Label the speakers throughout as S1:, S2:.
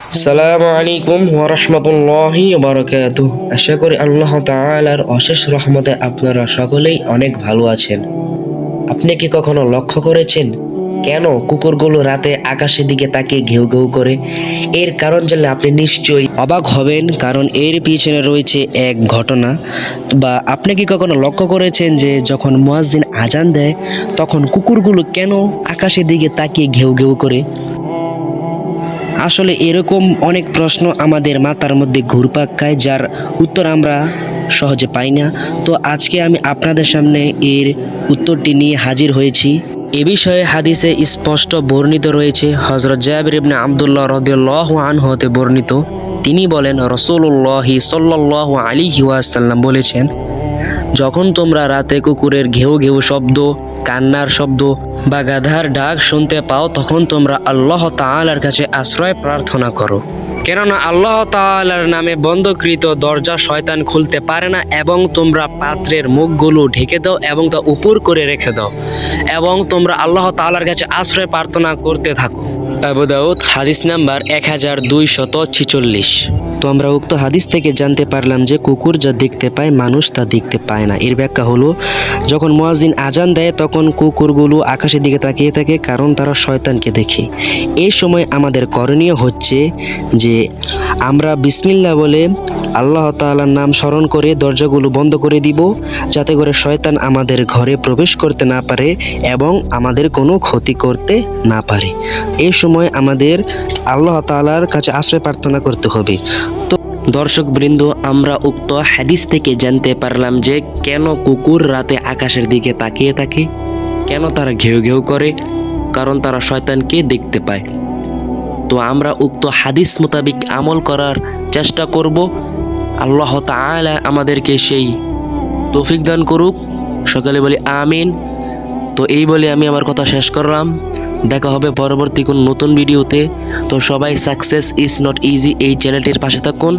S1: সালামু আলাইকুম ওরহমতুল্লাহি বারকাত আশা করি আল্লাহ তাআলার অশেষ রহমতে আপনারা সকলেই অনেক ভালো আছেন। আপনি কি কখনো লক্ষ্য করেছেন কেন কুকুরগুলো রাতে আকাশের দিকে তাকিয়ে ঘেউ ঘেউ করে? এর কারণ জানলে আপনি নিশ্চয়ই অবাক হবেন, কারণ এর পিছনে রয়েছে এক ঘটনা। বা আপনি কি কখনো লক্ষ্য করেছেন যে যখন মুয়াজ্জিন আজান দেয়, তখন কুকুরগুলো কেন আকাশের দিকে তাকিয়ে ঘেউ ঘেউ করে? আসলে এরকম অনেক প্রশ্ন আমাদের মাথার মধ্যে ঘুরপাক খায়, যার উত্তর আমরা সহজে পাই না। তো আজকে আমি আপনাদের সামনে এর উত্তরটি নিয়ে হাজির হয়েছি। এ বিষয়ে হাদিসে স্পষ্ট বর্ণিত রয়েছে হজরত জাবির ইবনে আবদুল্লাহ রদিয়াল্লাহ আনহু হতে বর্ণিত। তিনি বলেন রসুল্লাহি সাল্লাহ আলী ওয়াসাল্লাম বলেছেন যখন তোমরা রাতে কুকুরের ঘেউ ঘেউ শব্দ, কান্নার শব্দ বা গাধার ডাক শুনতে পাও, তখন তোমরা আল্লাহ তাআলার কাছে আশ্রয় প্রার্থনা করো। কেননা আল্লাহ তাআলার নামে বন্ধকৃত দরজা শয়তান খুলতে পারে না এবং তোমরা পাত্রের মুখগুলো ঢেকে দাও এবং তা উপর করে রেখে দাও এবং তোমরা আল্লাহ তাআলার কাছে আশ্রয় প্রার্থনা করতে থাকো। আবু দাউদ, হাদিস নাম্বার এক হাজার দুইশত ছিচল্লিশ। তো আমরা উক্ত হাদিস থেকে জানতে পারলাম যে কুকুর যা দেখতে পায়, মানুষ তা দেখতে পায় না। এর ব্যাখ্যা হলো, যখন মোয়াজিন আজান দেয়, তখন কুকুরগুলো আকাশের দিকে তাকিয়ে থাকে, কারণ তারা শয়তানকে দেখে। এই সময় আমাদের করণীয় হচ্ছে যে আমরা বিসমিল্লা বলে আল্লাহ তাআলার নাম স্মরণ করে দরজাগুলো বন্ধ করে দিব, যাতে করে শয়তান আমাদের ঘরে প্রবেশ করতে না পারে এবং আমাদের কোনো ক্ষতি করতে না পারে। এই সময় আমাদের আল্লাহ তাআলার কাছে আশ্রয় প্রার্থনা করতে হবে। তো দর্শক বৃন্দ, আমরা উক্ত হাদিস থেকে জানতে পারলাম যে কেন কুকুর রাতে আকাশের দিকে তাকিয়ে থাকে, কেন তারা ঘেউ ঘেউ করে, কারণ তারা শয়তানকে দেখতে পায়। তো আমরা উক্ত হাদিস মোতাবিক আমল করার চেষ্টা করব। আল্লাহ তাআলা আমাদেরকে সেই তৌফিক দান করুক। সকালে বলি আমিন। তো এই বলে আমি আমার কথা শেষ করলাম। দেখা হবে পরবর্তী কোন নতুন ভিডিওতে। তো সবাই সাকসেস ইজ নট ইজি এই চ্যানেলটির পাশে থাকুন।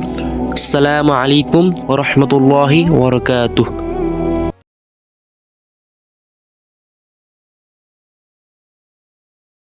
S1: আসসালামু আলাইকুম ওরহমতুল্লাহি ওবরকাতুহ